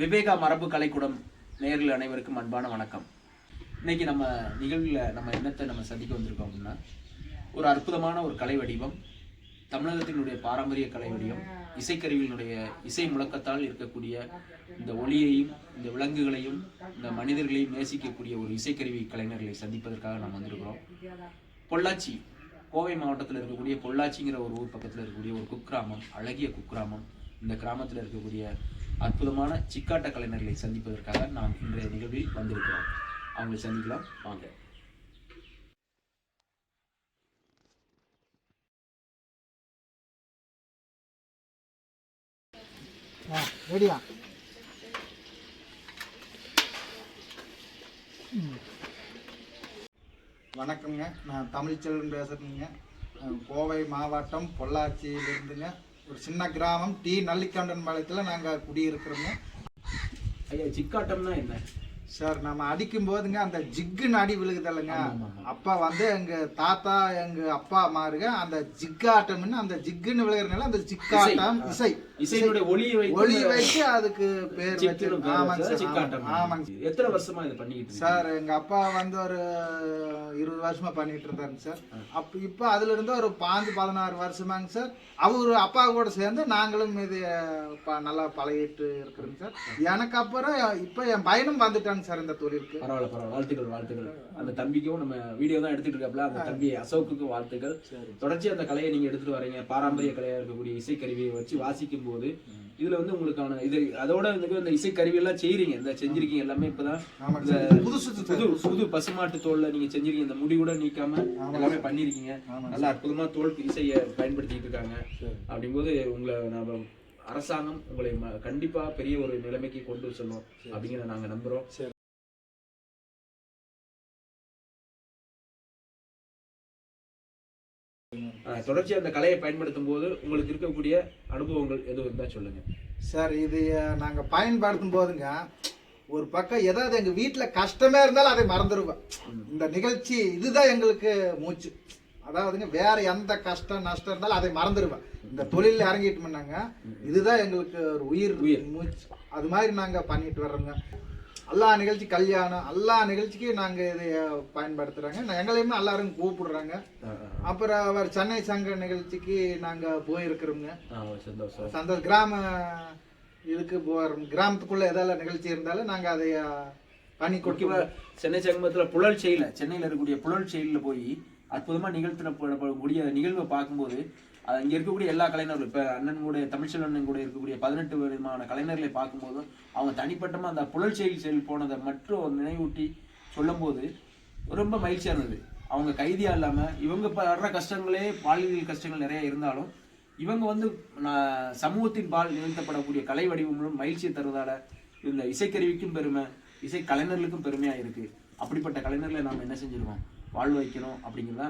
விவேகா மரபு கலைக்கூடம் நேரில் அனைவருக்கும் அன்பான வணக்கம். இன்னைக்கு நம்ம நிகழ்வில் நம்ம என்னத்தை நம்ம சந்திக்க வந்திருக்கோம் அப்படின்னா ஒரு அற்புதமான ஒரு கலை வடிவம் தமிழகத்தினுடைய பாரம்பரிய கலை வடிவம் இசைக்கருவியினுடைய இசை முழக்கத்தால் இருக்கக்கூடிய இந்த ஒளியையும் இந்த விலங்குகளையும் இந்த மனிதர்களையும் நேசிக்கக்கூடிய ஒரு இசைக்கருவி கலைஞர்களை சந்திப்பதற்காக நாம் வந்திருக்கிறோம். பொள்ளாச்சி கோவை மாவட்டத்தில் இருக்கக்கூடிய பொள்ளாச்சிங்கிற ஒரு ஊர் பக்கத்தில் இருக்கக்கூடிய ஒரு குக்கிராமம் அழகிய குக்கிராமம் இந்த கிராமத்தில் இருக்கக்கூடிய அற்புதமான சிக்காட்ட கலைஞர்களை சந்திப்பதற்காக நாம் இன்றைய நிகழ்வில் வந்திருக்கிறோம். அவங்களை சந்திக்கலாம். வாங்க. ஆ ரெடியா? வணக்கங்க நான் தமிழ்ச்செல்வன் பேசுகிறேங்க கோவை மாவட்டம் பொள்ளாச்சியிலிருந்துங்க. ஒரு சின்ன கிராமம் டி நல்லிக்கண்டன் பாளையத்தில் நாங்கள் குடியிருக்கிறோங்க. ஐயா சிக்காட்டம்னா என்ன? சார் நம்ம அடிக்கும் போதுங்க அந்த ஜிக்குன்னு அடி விழுகுதில்லைங்க. அப்பா வந்து எங்க தாத்தா எங்க அப்பா மாருங்க அந்த ஜிக்காட்டம்னு அந்த ஜிக்குன்னு விழுகிறனால அந்த ஜிக்காட்டம். இசை. இசையினுடைய ஒளியை ஒளி இந்த வச்சு அதுக்கு பேர் சிக்குன்னு வச்சு பேர் ஆமாங்க சார் சிக்காட்டம் ஆமாங்க. எத்தனை வருஷமா இதை பண்ணிக்கிட்டு? சார் எங்க அப்பா வந்து ஒரு இருபது வருஷமா பண்ணிட்டு இருந்தாருங்க சார். அப்ப இப்ப அதுல இருந்து ஒரு பாஞ்சு பதினாறு வருஷமாங்க சார். அவரு அப்பா கூட சேர்ந்து நாங்களும் இது நல்லா பழகிட்டு இருக்கிறோங்க சார். எனக்கு அப்புறம் இப்ப என் பையனும் வந்துட்டாங்க சார் இந்த தொழிலுக்கு பரவாயில்ல பரவாயில்ல. வாழ்த்துக்கள் வாழ்த்துக்கள். அந்த தம்பிக்கும் நம்ம வீடியோ தான் எடுத்துட்டு இருக்காப்ல. அந்த தம்பி அசோக்குக்கும் வாழ்த்துக்கள். தொடர்ச்சி அந்த கலையை நீங்க எடுத்துட்டு வரீங்க. பாரம்பரிய கலையா இருக்கக்கூடிய இசைக்கருவியை வச்சு வாசிக்கும் போது இதுல வந்து உங்களுக்கான இது அதோட வந்து இந்த இசைக்கருவி எல்லாம் செய்றீங்க. இந்த செஞ்சிருக்கீங்க எல்லாமே இப்பதான். புதுசு புது புது பசுமாட்டு தோல்ல நீங்க செஞ்சிருக்கீங்க. இந்த முடி கூட நீக்காம எல்லாமே பண்ணிருக்கீங்க. நல்ல அற்புதமா தோல் இசையை பயன்படுத்திட்டு இருக்காங்க. அப்படிங்கும்போது உங்களை நாம அரசாங்கம் உங்களை கண்டிப்பா பெரிய ஒரு நிலைமைக்கு கொண்டு செல்லும் அப்படிங்கிற நாங்க நம்புறோம். தொடர்ச்சி அந்த கலையை பயன்படுத்தும் போது உங்களுக்கு இருக்கக்கூடிய அனுபவங்கள் எதுவும் இருந்தா சொல்லுங்க. சார் இது அஹ், நாங்க பயன்படுத்தும் போதுங்க. ஒரு பக்கம் ஏதாவது எங்க வீட்டுல கஷ்டமே இருந்தாலும் அதை மறந்துடுவேன் இந்த நிகழ்ச்சி இதுதான் எங்களுக்கு மூச்சு. அதாவதுங்க வேற எந்த கஷ்டம் நஷ்டம் இருந்தாலும் அதை மறந்துடுவேன் இந்த தொழிலில் இறங்கிட்டோம்னாங்க இதுதான் எங்களுக்கு ஒரு உயிர் உயிர். மூச்சு. அது மாதிரி நாங்க பண்ணிட்டு வர்றோங்க. எல்லா நிகழ்ச்சி கல்யாணம் எல்லா நிகழ்ச்சிக்கும் நாங்க இதை பயன்படுத்துறாங்க. நான் எங்களையுமே எல்லாரும் கூப்பிடுறாங்க. அப்புறம் அவர் சென்னை சங்க நிகழ்ச்சிக்கு நாங்க போயிருக்கிறோங்க. சந்தோஷம். அந்த கிராம இதுக்கு போகிறோம் கிராமத்துக்குள்ள ஏதாவது நிகழ்ச்சி இருந்தாலும் நாங்க அதை முக்கியமா கொடுக்குவோம் சென்னை சங்கமத்துல புழல் செயல. சென்னையில இருக்கக்கூடிய புழல் செயலில் போய் அற்புதமா நிகழ்த்தினக்கூடிய நிகழ்வை பார்க்கும்போது அது அங்க இருக்கக்கூடிய எல்லா கலைஞர்களும் இப்ப அண்ணன் கூட தமிழ்ச்செல்வன் அண்ணன் கூட இருக்கக்கூடிய பதினெட்டு விதமான கலைஞர்களை பார்க்கும்போது அவங்க தனிப்பட்டமா அந்த புழல் செயல் செயல் போனதை மட்டும் நினைவூட்டி சொல்லும்போது ரொம்ப மகிழ்ச்சியா இருந்தது. அவங்க கைதியா இல்லாம இவங்க படுற கஷ்டங்களே பாலியல் கஷ்டங்கள் நிறைய இருந்தாலும் இவங்க வந்து நான் சமூகத்தின் பால் நிகழ்த்தப்படக்கூடிய கலை வடிவங்களும் மகிழ்ச்சியை தருவதால இந்த இசைக்கருவிக்கும் பெருமை இசை கலைஞர்களுக்கும் பெருமையாக இருக்குது அப்படிப்பட்ட கலைஞர்களை நாம் என்ன செஞ்சிருக்கோம்? வாழ் வைக்கணும் அப்படிங்கிறதா